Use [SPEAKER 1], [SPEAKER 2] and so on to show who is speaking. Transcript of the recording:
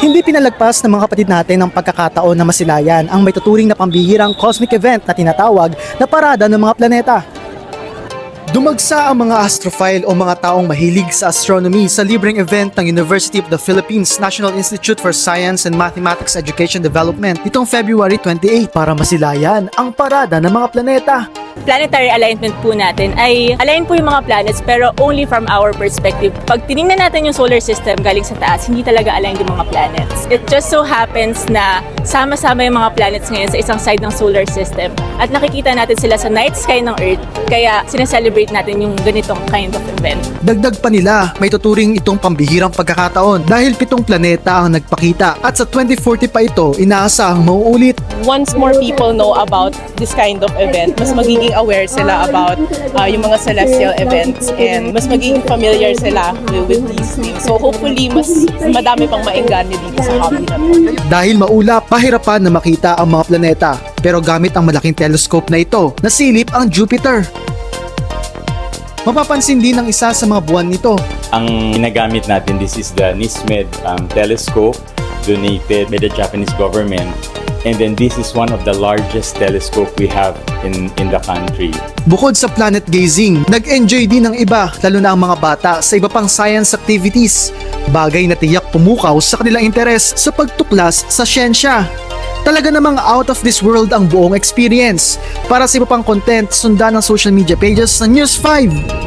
[SPEAKER 1] Hindi pinalagpas ng mga kapatid natin ang pagkakataon na masilayan ang may tuturing na pambihirang cosmic event na tinatawag na parada ng mga planeta. Dumagsa ang mga astrophile o mga taong mahilig sa astronomy sa libreng event ng University of the Philippines National Institute for Science and Mathematics Education Development nitong February 28 para masilayan ang parada ng mga planeta.
[SPEAKER 2] Planetary alignment po natin ay align po yung mga planets pero only from our perspective. Pag tiningnan natin yung solar system galing sa taas, hindi talaga aligned yung mga planets. It just so happens na sama-sama yung mga planets ngayon sa isang side ng solar system at nakikita natin sila sa night sky ng Earth kaya sineselebrate natin yung ganitong kind of event.
[SPEAKER 1] Dagdag pa nila, may tuturing itong pambihirang pagkakataon dahil pitong planeta ang nagpakita at sa 2040 pa ito inaasahang mauulit.
[SPEAKER 3] once more people know about this kind of event, mas magiging aware sila about uh, yung mga celestial events and mas magiging familiar sila with, with these things. So hopefully, mas madami pang maengganyo dito sa hobby na to.
[SPEAKER 1] Dahil maulap, pahirapan na makita ang mga planeta. Pero gamit ang malaking telescope na ito, nasilip ang Jupiter. Mapapansin din ng isa sa mga buwan nito.
[SPEAKER 4] Ang ginagamit natin, this is the NISMED um, telescope donated by the Japanese government. And then this is one of the largest telescope we have in, in the country.
[SPEAKER 1] Bukod sa planet gazing, nag-enjoy din ng iba, lalo na ang mga bata sa iba pang science activities. Bagay na tiyak pumukaw sa kanilang interes sa pagtuklas sa siyensya. Talaga namang out of this world ang buong experience. Para sa iba pang content, sundan ang social media pages ng News 5.